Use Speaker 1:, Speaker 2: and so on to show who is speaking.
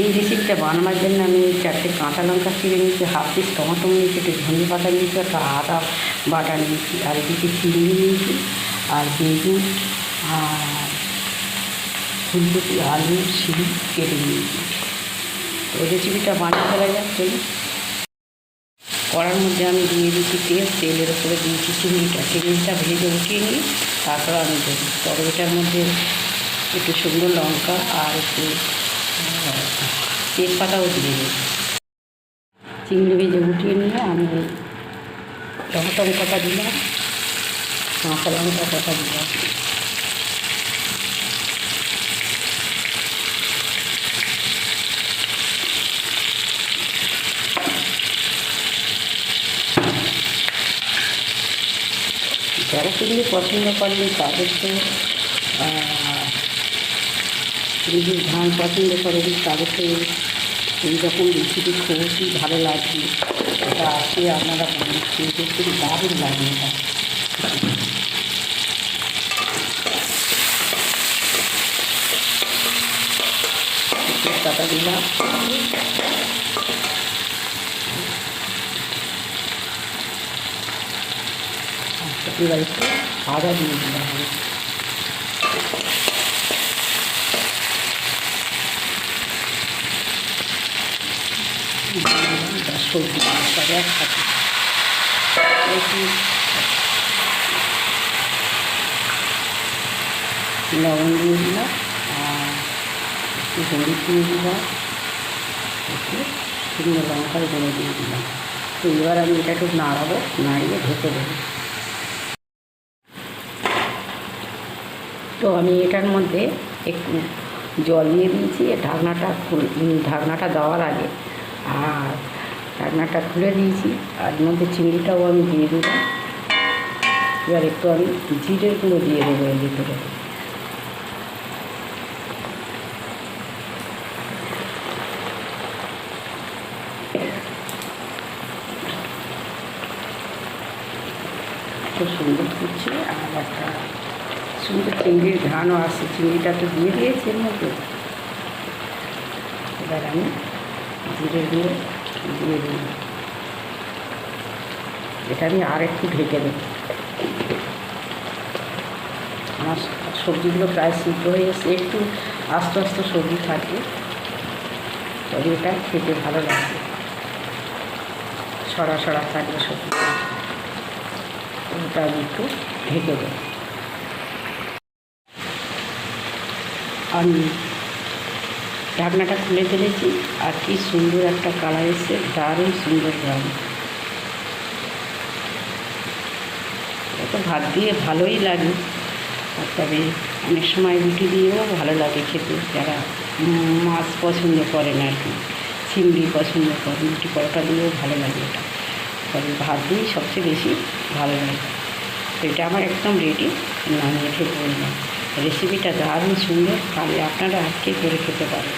Speaker 1: এই রেসিপিটা বানানোর জন্য আমি চারটে কাঁচা লঙ্কা চিড়ে নিয়েছি, হাফ পিস টমেটো নিয়েছি, একটু ধনে পাতা নিয়েছি, একটা আদা বাটা নিয়েছি, আর এদিকে চিংড়ি নিয়েছি, আর বেগুন, আর ফুলকপি, আলু শিম কেটে নিয়েছি। তো রেসিপিটা বানিয়ে ফেলা যাক, চলুন। কড়ার মধ্যে আমি দিয়ে দিচ্ছি তেল, তেলের উপরে দিয়েছি চিংড়িটা চিংড়িটা ভেজে উঠিয়ে নিই তারপর আমি দেবো। তরকারিটার মধ্যে একটু শুকনো লঙ্কা আর একটু তেজপাতাও দিয়ে দেবো। চিংড়ি ভেজে উঠিয়ে নিয়ে আমি ওই টমেটো কটা দিলাম কাঁচা লঙ্কা কটা দিলাম। যারা চিংড়ি পছন্দ করেন তাদের তো চিংড়ির ধান পছন্দ করেন তাদের তো এই রকম রেসিপি খুবই ভালো লাগবে এটা আসে আপনারা খেতে খুব দারুণ লাগে এটা। তেজপাতা দিলাম এবার একটু আদা দিয়ে দিলাম আমি। ব্যাস সবজি সব একসাথে লবণ দিয়ে দিলাম আর একটু হলুদ দিয়ে দিলাম একটু শুকনো লঙ্কার গুঁড়ো দিয়ে দিলাম তো এবার আমি এটা একটু নাড়াবো নাড়িয়ে ঢেকে দেবো তো আমি এটার মধ্যে একটু জল দিয়ে দিয়েছি ঢাকনাটা ঢাকনাটা দেওয়ার আগে আর রান্নাটা খুলে দিয়েছি। আর মধ্যে চিংড়িটাও আমি দিয়ে দিলাম এবার একটু আমি জিরের গুঁড়ো দিয়ে দেবো এর ভিতরে। খুব সুন্দর করছে আর একটা সুন্দর চিংড়ির ঘ্রাণও আসছে। চিংড়িটা তো দিয়ে দিয়েছে এর মধ্যে। এবার আমি ধীরে ধীরে দিয়ে দিই এটা আমি আর একটু ঢেকে দেব। আমার সবজিগুলো প্রায় সিদ্ধ হয়ে গেছে। একটু আস্তে আস্তে সবজি থাকে তবে এটা খেতে ভালো লাগবে। সরা সরা থাকবে সবজি ওটা আমি একটু ঢেকে দেবো। আমি ঢাকনাটা খুলে ফেলেছি আর কি সুন্দর একটা কালার এসছে, দারুণ সুন্দর রঙ তো ভাত দিয়ে ভালোই লাগে, আর তবে অনেক সময় রুটি দিয়েও ভালো লাগে খেতে, যারা মাছ পছন্দ করে না আর কি, চিংড়ি পছন্দ করে রুটি পরোটা দিয়েও ভালো লাগে এটা। তবে ভাত দিয়েই সবচেয়ে বেশি ভালো লাগে। তো এটা আমার একদম রেডি নামিয়ে খেতে বললাম রেসিপিটা দারুণ সুন্দর তাহলে আপনারা আজকে করে খেতে পারেন।